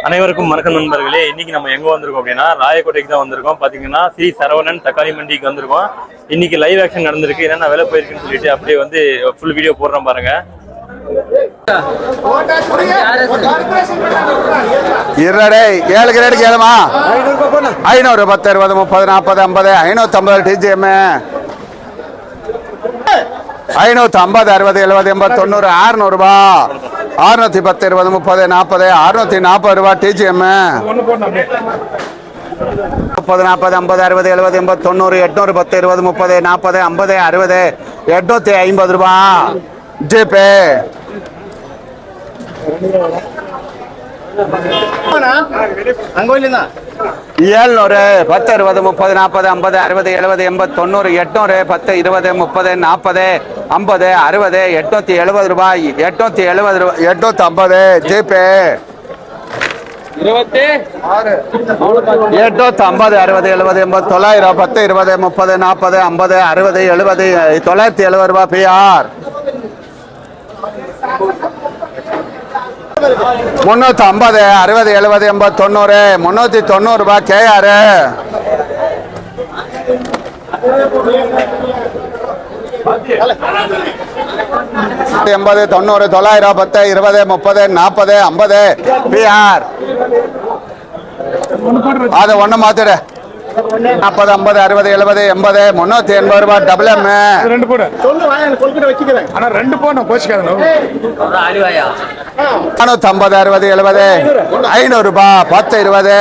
அனைவருக்கும் வணக்கம் நண்பர்களே. இன்னைக்கு நம்ம எங்க வந்திருக்கோம் அப்படின்னா ராயக்கோட்டைக்கு தான் வந்திருக்கோம். பாத்தீங்கன்னா ஸ்ரீ சரவணன் தக்காளி மண்டிக்கு வந்திருக்கோம். இன்னைக்கு லைவ் ஆக்ஷன் நடந்திருக்கு. என்னென்ன வேலை போயிருக்குன்னு சொல்லிட்டு அப்படியே வந்து ஃபுல் வீடியோ போடுறோம் பாருங்க. இருடே ஏழு கிரேடு கேளுமா ஐநூறு பத்து இருபது முப்பது நாற்பது ஐம்பது ஐநூற்றம்பது டிஜிஎம் ஐநூற்றி ஐம்பது அறுபது எழுபது எண்பது தொண்ணூறு அறுநூறுபா. அறுநூத்தி பத்து இருபது முப்பது நாற்பது அறுநூத்தி நாற்பது ரூபா டிஜிஎம் முப்பது நாற்பது ஐம்பது அறுபது எழுபது எண்பது தொண்ணூறு எட்நூறு பத்து இருபது முப்பது நாற்பது ஐம்பது அறுபது எட்நூத்தி ஐம்பது ரூபா. ஜிபே ஏழ்நூறு பத்து அறுபது முப்பது நாற்பது ஐம்பது அறுபது எழுபது எண்பது தொண்ணூறு எட்நூறு பத்து இருபது முப்பது நாற்பது ஐம்பது அறுபது எட்நூத்தி எழுபது ரூபாய். எட்நூத்தி எழுபது ரூபாய் எட்நூத்தி ஐம்பது ஜிபே. எட்நூத்தி ஐம்பது அறுபது எழுபது எண்பது தொள்ளாயிரம் பத்து இருபது முப்பது நாற்பது ஐம்பது அறுபது எழுபது தொள்ளாயிரத்தி எழுபது ரூபாய் பிஆர். முன்னூத்தி ஐம்பது அறுபது எழுபது எண்பது தொண்ணூறு முன்னூத்தி தொண்ணூறு ரூபாய் கேஆர். எண்பது தொண்ணூறு தொள்ளாயிரம் பத்து இருபது முப்பது நாற்பது ஐம்பது பிஆர். அது ஒன்று மாத்திடு. நாற்பது ஐம்பது அறுபது எழுபது எண்பது முன்னூத்தி எண்பது ரூபாய் டபுள் எம் ரெண்டு போடு. ஆனா ரெண்டு கோச்சிக்காதணும் நானூத்தி ஐம்பது அறுபது எழுபது ஐநூறு. ரூபாய் பத்து இருபது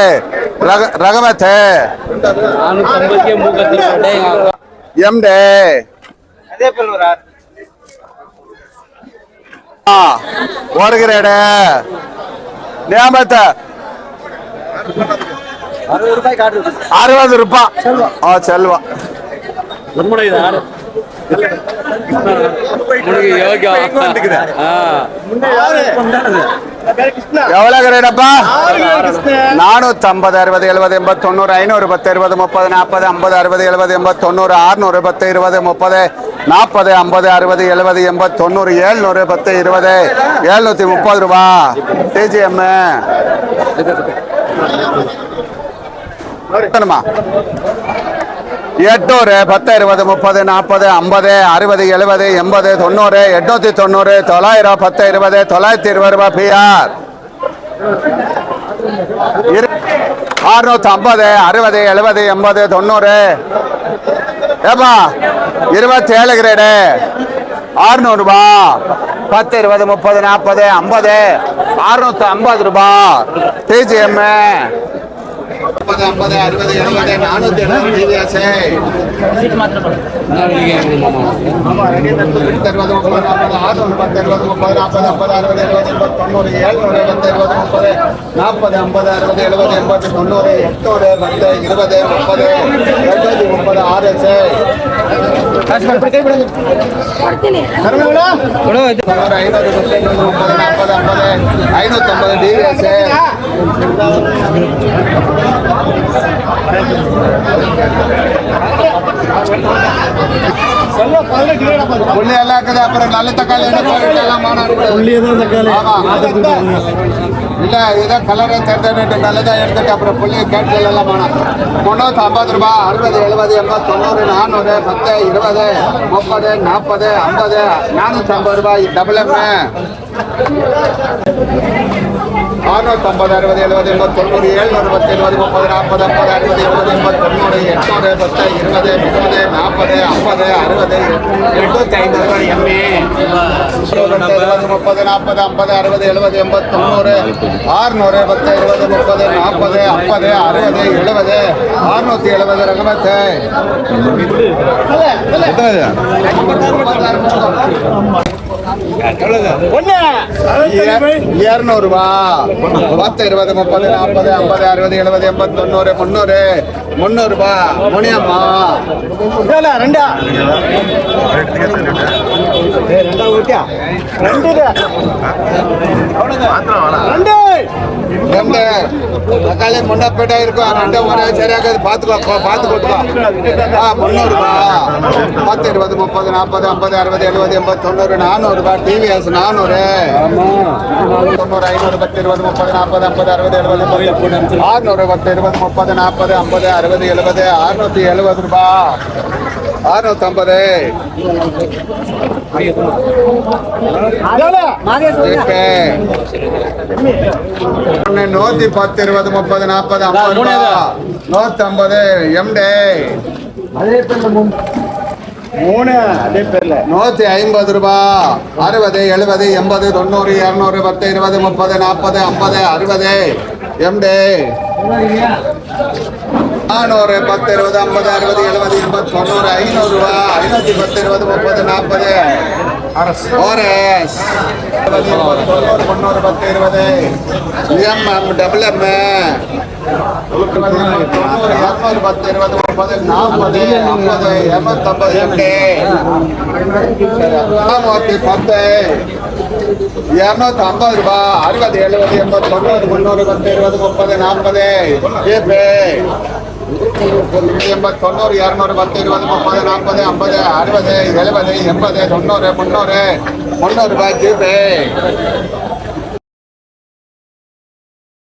ரக ரகமத்து. எம்டே ஆ ஒரு கிரேடு ஞாபகத்தை அறுபது ரூபாய் ஆ செல்வா. எவ்வளவு கிரேடப்பா நானூத்தி ஐம்பது அறுபது எழுபது எண்பது தொண்ணூறு ஐநூறு பத்து இருபது முப்பது நாற்பது ஐம்பது அறுபது எழுபது எண்பது தொண்ணூறு அறுநூறு பத்து இருபது முப்பது நாற்பது ஐம்பது அறுபது எழுபது எண்பது தொண்ணூறு ஏழ்நூறு பத்து இருபது எழுநூத்தி முப்பது ரூபா. டிஜிஎம் எட்நூறு பத்து இருபது முப்பது நாற்பது ஐம்பது அறுபது எழுபது எண்பது தொண்ணூறு எட்நூத்தி தொண்ணூறு தொள்ளாயிரம் பத்து இருபது தொள்ளாயிரத்தி இருபது ரூபாய் பிஆர் அறுநூத்தி ஐம்பது அறுபது எழுபது எண்பது தொண்ணூறு. ஏப்பா இருபத்தி ஏழு கிரேடு அறுநூறுபா பத்து இருபது முப்பது நாற்பது ஐம்பது. அறுநூத்தி ஐம்பது ரூபா டிஜிஎம்மு முப்பது ஐம்பது அறுபது எழுபது நானூத்தி எழுபது முப்பது நாற்பது ஆறுநூறு பத்து இருபது முப்பது நாற்பது ஐம்பது அறுபது எழுபது எண்பது தொண்ணூறு ஏழ்நூறு பத்து இருபது முப்பது நாற்பது ஐம்பது அறுபது எழுபது எண்பது தொண்ணூறு எட்நூறு பத்து இருபது முப்பது தொண்ணூறு ஐநூறு பத்து இருபது முப்பது நாற்பது ஐம்பது ஐநூத்தி ஐம்பது டிவிஎஸ் புள்ளி எல்லாம் இருக்குது அப்புறம் நல்ல தக்காளி எல்லாம் மாநாடு. ஆமா. இல்ல இதை கலரை தெரிஞ்சுட்டு நல்லதா எடுத்துட்டு அப்புறம் புள்ளி கேட்டு எல்லாம் போனோம் முந்நூற்றி ஐம்பது ரூபாய் அறுபது எழுபது எண்பது தொண்ணூறு நானூறு பத்து இருபது முப்பது நாற்பது ஐம்பது நானூத்தி ஐம்பது ரூபாய் டபுள் எம்ஏ அறுநூத்தி ஐம்பது அறுபது எழுபது எண்பது தொண்ணூறு ஏழு அறுபத்தி எழுபது முப்பது நாற்பது ஐம்பது அறுபது எழுபது எண்பது தொண்ணூறு எட்நூறு பத்து இருபது முப்பது நாற்பது ஐம்பது அறுபது எட்நூத்தி ஐம்பது ரூபாய் எம்ஏ முப்பது நாற்பது ஐம்பது அறுபது எழுபது எண்பது தொண்ணூறு ஆறுநூறு பத்து இருபது முப்பது நாற்பது ஐம்பது அறுபது எழுபது அறுநூத்தி எழுபது ரகமத்து. இருநூறுபா பத்து இருபது முப்பது நாற்பது ஐம்பது அறுபது எழுபது எண்பது தொண்ணூறு முந்நூறு. முந்நூறுபா முனியம்மா. ரெண்டா? ரெண்டு ரெண்டு தக்காளி முன்னப்பேட்டா இருக்கும். ரெண்டும் ஒரே சரியாக பார்த்துக்கோ பார்த்து கொடுக்கோ ஆ முந்நூறுபா பத்து இருபது முப்பது நாற்பது ஐம்பது அறுபது எழுபது எண்பது தொண்ணூறு நானூறுபா டிவிஎஸ் நானூறு. தொண்ணூறு ஐநூறு பத்து இருபது முப்பது நாற்பது ஐம்பது அறுபது எழுபது ஆறுநூறு பத்து இருபது முப்பது நாற்பது ஐம்பது அறுபது எழுபது அறுநூத்தி எழுபது ரூபா அறுநூத்தி ஐம்பது நூத்தி பத்து இருபது முப்பது நாற்பது ஐம்பது நூத்தி ஐம்பது எம்டே மூணு அதே பேர்ல. நூத்தி ஐம்பது ரூபா. அறுபது எழுபது எண்பது தொண்ணூறு இரநூறு பத்து இருபது முப்பது நாற்பது ஐம்பது அறுபது. எம்டி நானூறு பத்து இருபது ஐம்பது அறுபது எழுபது எண்பது தொண்ணூறு ஐநூறுபா ஐநூற்றி பத்து இருபது முப்பது நாற்பது. தொண்ணூறு முந்நூறு பத்து இருபது. எம் எம் டபுள் எம் இரநூறு பத்து இருபது முப்பது நாற்பது ஐம்பது இரநூத்தம்பது எம்டி நூற்றி பத்து. இரநூத்தி ஐம்பது ரூபா அறுபது எழுபது எண்பது தொண்ணூறு முந்நூறு பத்து இருபது முப்பது நாற்பது. எண்பது தொண்ணூறு இரநூறு பத்து இருபது முப்பது நாற்பது ஐம்பது அறுபது எழுபது எண்பது தொண்ணூறு முந்நூறு முந்நூறு ஜிபே.